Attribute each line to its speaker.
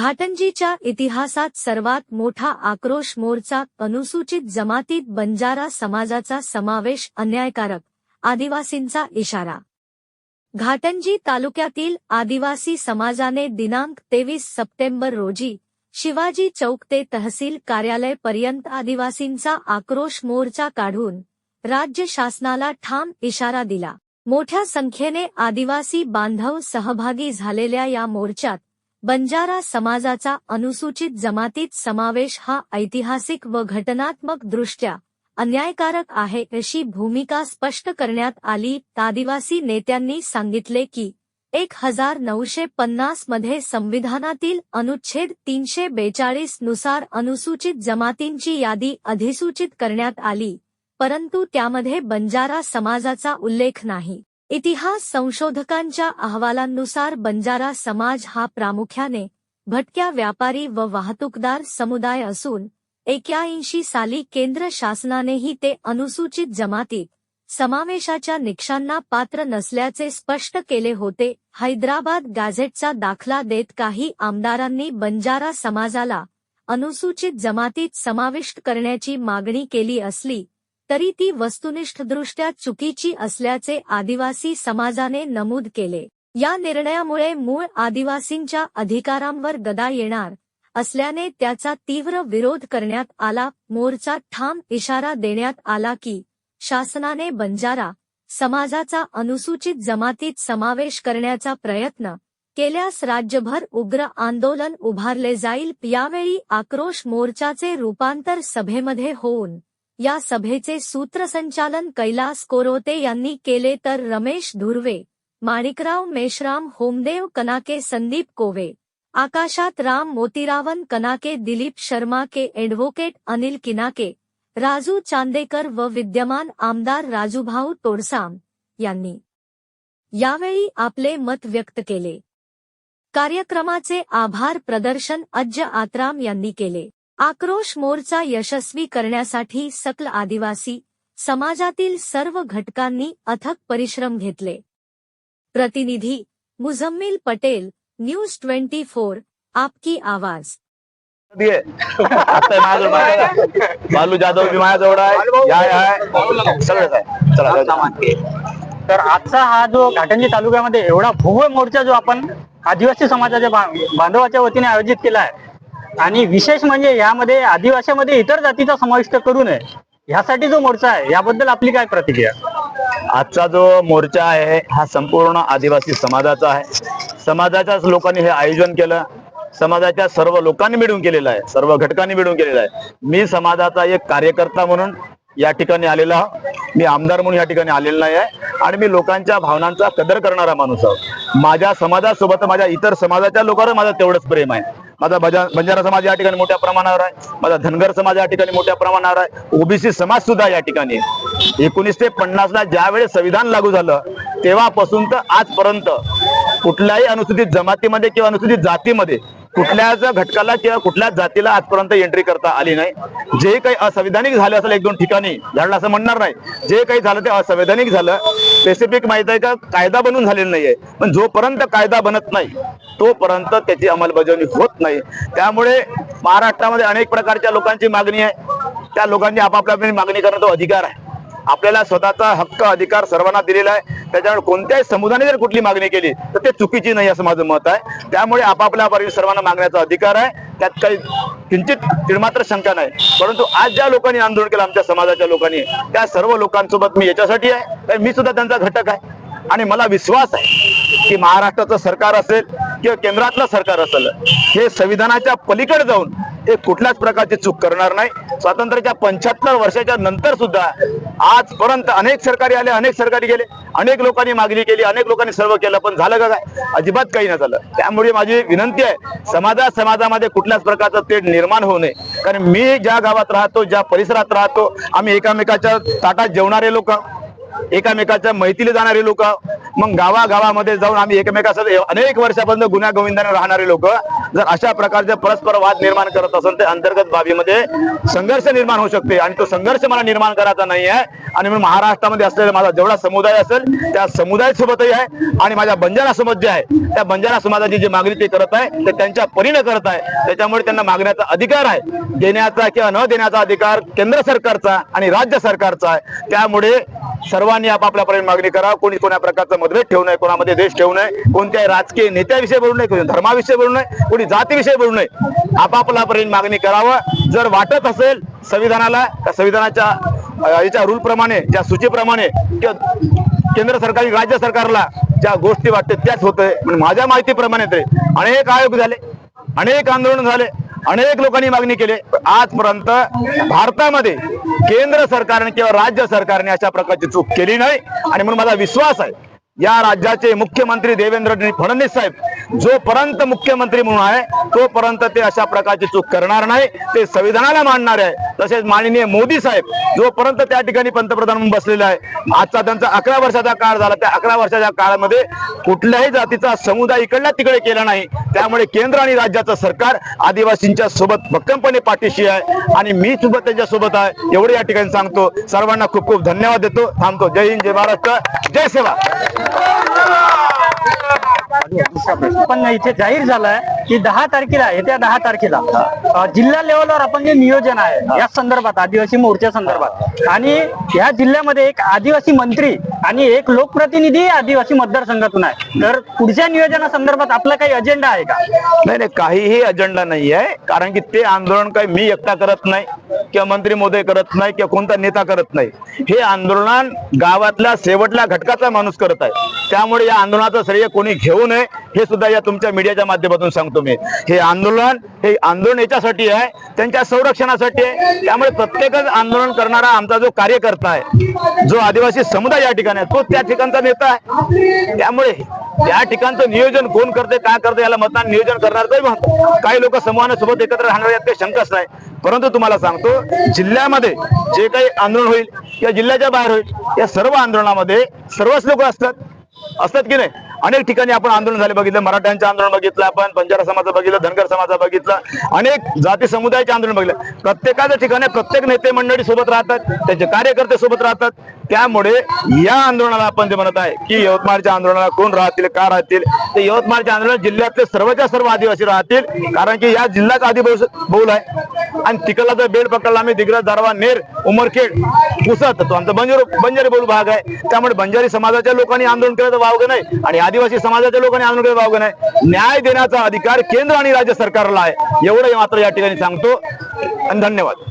Speaker 1: घाटंजीच्या इतिहासात सर्वात मोठा आक्रोश मोर्चा अनुसूचित जमातीत बंजारा समाजाचा समावेश अन्यायकारक आदिवासींचा इशारा. घाटंजी तालुक्यातील आदिवासी समाजाने दिनांक तेवीस सप्टेंबर रोजी शिवाजी चौक ते तहसील कार्यालय पर्यंत आदिवासींचा आक्रोश मोर्चा काढून राज्य शासनाला ठाम इशारा दिला. मोठ्या संख्येने आदिवासी बांधव सहभागी झालेल्या या मोर्चात बंजारा समाजाचा अनुसूचित जमातीत समावेश हा ऐतिहासिक व घटनात्मक दृष्ट्या अन्यायकारक आहे अशी भूमिका स्पष्ट करण्यात आली. आदिवासी नेत्यांनी सांगितले की एक हजार नऊशे पन्नासमध्ये संविधानातील अनुच्छेद तीनशे बेचाळीसनुसार अनुसूचित जमातींची यादी अधिसूचित करण्यात आली परंतु त्यामध्ये बंजारा समाजाचा उल्लेख नाही. इतिहास संशोधकांच्या अहवालांनुसार बंजारा समाज हा प्रामुख्याने भटक्या व्यापारी व वाहतूकदार समुदाय असून एक्याऐंशी साली केंद्र शासनानेही ते अनुसूचित जमातीत समावेशाच्या निकषांना पात्र नसल्याचे स्पष्ट केले होते. हैदराबाद गॅझेटचा दाखला देत काही आमदारांनी बंजारा समाजाला अनुसूचित जमातीत समाविष्ट करण्याची मागणी केली असली तरी ती वस्तुनिष्ठदृष्ट्या चुकीची असल्याचे आदिवासी समाजाने नमूद केले. या निर्णयामुळे मूळ आदिवासींच्या अधिकारांवर गदा येणार असल्याने त्याचा तीव्र विरोध करण्यात आला. मोर्चा ठाम इशारा देण्यात आला की शासनाने बंजारा समाजाचा अनुसूचित जमातीत समावेश करण्याचा प्रयत्न केल्यास राज्यभर उग्र आंदोलन उभारले जाईल. यावेळी आक्रोश मोर्चाचे रूपांतर सभेमध्ये होऊन या सभेचे सूत्रसंचालन कैलास कोरोते यांनी केले तर रमेश धुर्वे माणिकराव मेश्राम होमदेव कनाके संदीप कोवे आकाशात राम मोतीरावन कनाके दिलीप शर्मा के एडव्होकेट अनिल किनाके राजू चांदेकर व विद्यमान आमदार राजूभाऊ तोडसाम यांनी यावेळी आपले मत व्यक्त केले. कार्यक्रमाचे आभार प्रदर्शन अज्ज आत्राम यांनी केले. आक्रोश मोर्चा यशस्वी करण्यासाठी सकल आदिवासी समाजातील सर्व घटकांनी अथक परिश्रम घेतले. प्रतिनिधी Muzammil Patel news twenty four आपकी आवाज.
Speaker 2: बालू जाधव बी माझ्याजवळ आहे. सगळंच चला.
Speaker 3: तर आजचा हा जो घाटंजी तालुक्यामध्ये एवढा भव्य मोर्चा जो आपण आदिवासी समाजाच्या बांधवाच्या वतीने आयोजित केला आहे आणि विशेष म्हणजे यामध्ये आदिवासीमध्ये इतर जातीचा समाविष्ट करू नये ह्यासाठी जो मोर्चा आहे याबद्दल आपली काय प्रतिक्रिया?
Speaker 2: आजचा जो मोर्चा आहे हा संपूर्ण आदिवासी समाजाचा आहे. समाजाच्याच लोकांनी हे आयोजन केलं. समाजाच्या सर्व लोकांनी मिळून केलेलं आहे सर्व घटकांनी मिळून केलेलं आहे. मी समाजाचा एक कार्यकर्ता म्हणून या ठिकाणी आलेला आहे. मी आमदार म्हणून या ठिकाणी आलेला नाही आहे. आणि मी लोकांच्या भावनांचा कदर करणारा माणूस आहोत माझ्या समाजासोबत माझ्या इतर समाजाच्या लोकांवर माझं तेवढंच प्रेम आहे. माझा बंजारा समाज या ठिकाणी मोठ्या प्रमाणावर आहे. माझा धनगर समाज या ठिकाणी मोठ्या प्रमाणावर आहे. ओबीसी समाज सुद्धा या ठिकाणी एकोणीस एकोणीसशे पन्नास ला ज्यावेळेस संविधान लागू झालं तेव्हापासून तर आजपर्यंत कुठल्याही अनुसूचित जमातीमध्ये किंवा अनुसूचित जातीमध्ये कुठल्याच घटकाला किंवा कुठल्याच जातीला आजपर्यंत एंट्री करता आली नाही. जे काही असंविधानिक झालं असेल एक दोन ठिकाणी झालं असं म्हणणार नाही. जे काही झालं ते असंवैधानिक झालं. स्पेसिफिक माहीत आहे का? कायदा बनून झालेला नाहीये. पण जोपर्यंत कायदा बनत नाही तोपर्यंत त्याची अंमलबजावणी होत नाही. त्यामुळे महाराष्ट्रामध्ये अनेक प्रकारच्या लोकांची मागणी आहे. त्या लोकांनी आपापल्या मागणी करण्याचा अधिकार आहे. आपल्याला स्वतःचा हक्क अधिकार सर्वांना दिलेला आहे. त्याच्यामुळे कोणत्याही समुदायाने जर कुठली मागणी केली तर ते चुकीची नाही असं माझं मत आहे. त्यामुळे आपापल्या परीने सर्वांना मागण्याचा अधिकार आहे. त्यात काही किंचित तिळमात्र शंका नाही. परंतु आज ज्या लोकांनी आंदोलन केलं आमच्या समाजाच्या लोकांनी त्या सर्व लोकांसोबत मी याच्यासाठी आहे. कारण मी सुद्धा त्यांचा घटक आहे. आणि मला विश्वास आहे की महाराष्ट्राचं सरकार असेल किंवा केंद्रातलं सरकार असेल हे संविधानाच्या पलीकडे जाऊन हे कुठल्याच प्रकारची चूक करणार नाही. स्वातंत्र्याच्या पंच्याहत्तर वर्षाच्या नंतर सुद्धा आजपर्यंत अनेक सरकारी आले अनेक सरकारी गेले अनेक लोकांनी मागणी केली अनेक लोकांनी सर्व केलं पण झालं का काय? अजिबात काही नाही झालं. त्यामुळे माझी विनंती आहे समाजा समाजामध्ये कुठल्याच प्रकारचं तेढ निर्माण होऊ नये. कारण मी ज्या गावात राहतो ज्या परिसरात राहतो आम्ही एकामेकाच्या ताटात जेवणारे लोक एकामेकाच्या माहितीला जाणारे लोक. मग गावागावामध्ये जाऊन आम्ही एकमेकासोबत अनेक वर्षापर्यंत गुन्ह्या गोविंदाने राहणारे लोक. जर अशा प्रकारचे परस्पर वाद निर्माण करत असेल तर अंतर्गत बाबीमध्ये संघर्ष निर्माण होऊ शकते. आणि तो संघर्ष मला निर्माण करायचा नाही आहे. आणि म्हणून महाराष्ट्रामध्ये असलेला माझा जेवढा समुदाय असेल त्या समुदायासोबतही आहे. आणि माझ्या बंजारा समाज जे आहे त्या बंजारा समाजाची जी मागणी ते करत आहे ते त्यांच्या परीने करत आहे. त्याच्यामुळे त्यांना मागण्याचा अधिकार आहे. देण्याचा किंवा न देण्याचा अधिकार केंद्र सरकारचा आणि राज्य सरकारचा आहे. त्यामुळे सर्वांनी आपापल्यापर्यंत मागणी करा. कोणी कोणा प्रकारचा मतभेद ठेवू नये कोणामध्ये देश ठेवू नये कोणत्याही राजकीय नेत्याविषयी बोलू नये कोणी धर्माविषयी बोलू नये कोणी जातीविषयी बोलू नये. आपापल्यापर्यंत मागणी करावं. जर वाटत असेल संविधानाला त्या संविधानाच्या याच्या रूल प्रमाणे ज्या सूचीप्रमाणे किंवा केंद्र सरकार राज्य सरकारला ज्या गोष्टी वाटतात त्याच होत म्हणजे माझ्या माहितीप्रमाणे ते अनेक आयोग झाले अनेक आंदोलन झाले. अनेक लोकांनी मागणी केली. आजपर्यंत भारतामध्ये केंद्र सरकारने किंवा राज्य सरकारने अशा प्रकारची चूक केली नाही. आणि म्हणून माझा विश्वास आहे या राज्याचे मुख्यमंत्री देवेंद्र फडणवीस साहेब जोपर्यंत मुख्यमंत्री म्हणून आहे तोपर्यंत ते अशा प्रकारची चूक करणार नाही ते संविधानाला मानणार आहे. तसेच माननीय मोदी साहेब जोपर्यंत त्या ठिकाणी पंतप्रधान म्हणून बसलेला आहे आजचा त्यांचा अकरा वर्षाचा काळ झाला. त्या अकरा वर्षाच्या काळामध्ये कुठल्याही जातीचा समुदाय इकडल्या तिकडे केला नाही. त्यामुळे केंद्र आणि राज्याचं सरकार आदिवासींच्या सोबत भक्कमपणे पाठीशी आहे. आणि मी सुद्धा त्यांच्यासोबत आहे. एवढे या ठिकाणी सांगतो. सर्वांना खूप खूप धन्यवाद देतो. थांबतो. जय हिंद जय महाराष्ट्र. जय सेवा.
Speaker 3: पण इथे जाहीर झालंय की दहा तारखेला येत्या दहा तारखेला जिल्हा लेवलवर आपण जे नियोजन आहे या संदर्भात आदिवासी मोर्चा संदर्भात. आणि या जिल्ह्यामध्ये एक आदिवासी मंत्री आणि एक लोकप्रतिनिधी आदिवासी मतदारसंघातून आहे. तर पुढच्या नियोजनासंदर्भात आपला काही अजेंडा आहे का?
Speaker 2: नाही नाही काहीही अजेंडा नाही आहे कारण की ते आंदोलन काही मी एकटा करत नाही किंवा मंत्री मोदय करत नाही किंवा कोणता नेता करत नाही. हे आंदोलन गावातल्या शेवटल्या घटकाचा माणूस करत आहे. त्यामुळे या आंदोलनाचं श्रेय कोणी घेऊ नये हे सुद्धा या तुमच्या मीडियाच्या माध्यमातून सांगतो मी. हे आंदोलन हे आंदोलन याच्यासाठी आहे त्यांच्या संरक्षणासाठी आहे. त्यामुळे प्रत्येकच आंदोलन करणारा आमचा जो कार्यकर्ता आहे जो आदिवासी समुदाय या ठिकाणी आहे तो त्या ठिकाणचा नेता आहे. त्यामुळे त्या ठिकाणचं नियोजन कोण करते काय करते याला मतदान नियोजन करणार काही म्हणतो काही लोक समूहासोबत एकत्र राहणार यात काही शंकाच नाही. परंतु तुम्हाला सांगतो जिल्ह्यामध्ये जे काही आंदोलन होईल या जिल्ह्याच्या बाहेर होईल या सर्व आंदोलनामध्ये सर्वच लोक असतात. असतात की नाही? अनेक ठिकाणी आपण आंदोलन झाले बघितलं मराठ्यांचं आंदोलन बघितलं आपण बंजारा समाजाचं बघितलं धनगर समाजाचं बघितलं अनेक जाती समुदायाचे आंदोलन बघितलं. प्रत्येकाच्या ठिकाणी प्रत्येक नेते मंडळी सोबत राहतात त्यांचे कार्यकर्ते सोबत राहतात. त्यामुळे या आंदोलनाला आपण जे म्हणत आहे की यवतमाळच्या आंदोलनाला कोण राहतील का राहतील? ते यवतमाळच्या आंदोलन जिल्ह्यातले सर्वच्या सर्व आदिवासी राहतील कारण की या जिल्ह्याचा आदिवासी बहुल आहे. आणि तिकडला जर बेड पकडला आम्ही दिग्रज दारवा नेर उमरखेड पुसत तो आमचा बंजारी बंजारी बहुल भाग आहे. त्यामुळे बंजारी समाजाच्या लोकांनी आंदोलन केलं तर वावगं नाही. आणि आदिवासी समाजाच्या लोकांनी आंदोलन केलं नाही न्याय देण्याचा अधिकार केंद्र आणि राज्य सरकारला आहे. एवढं मात्र या ठिकाणी सांगतो. आणि धन्यवाद.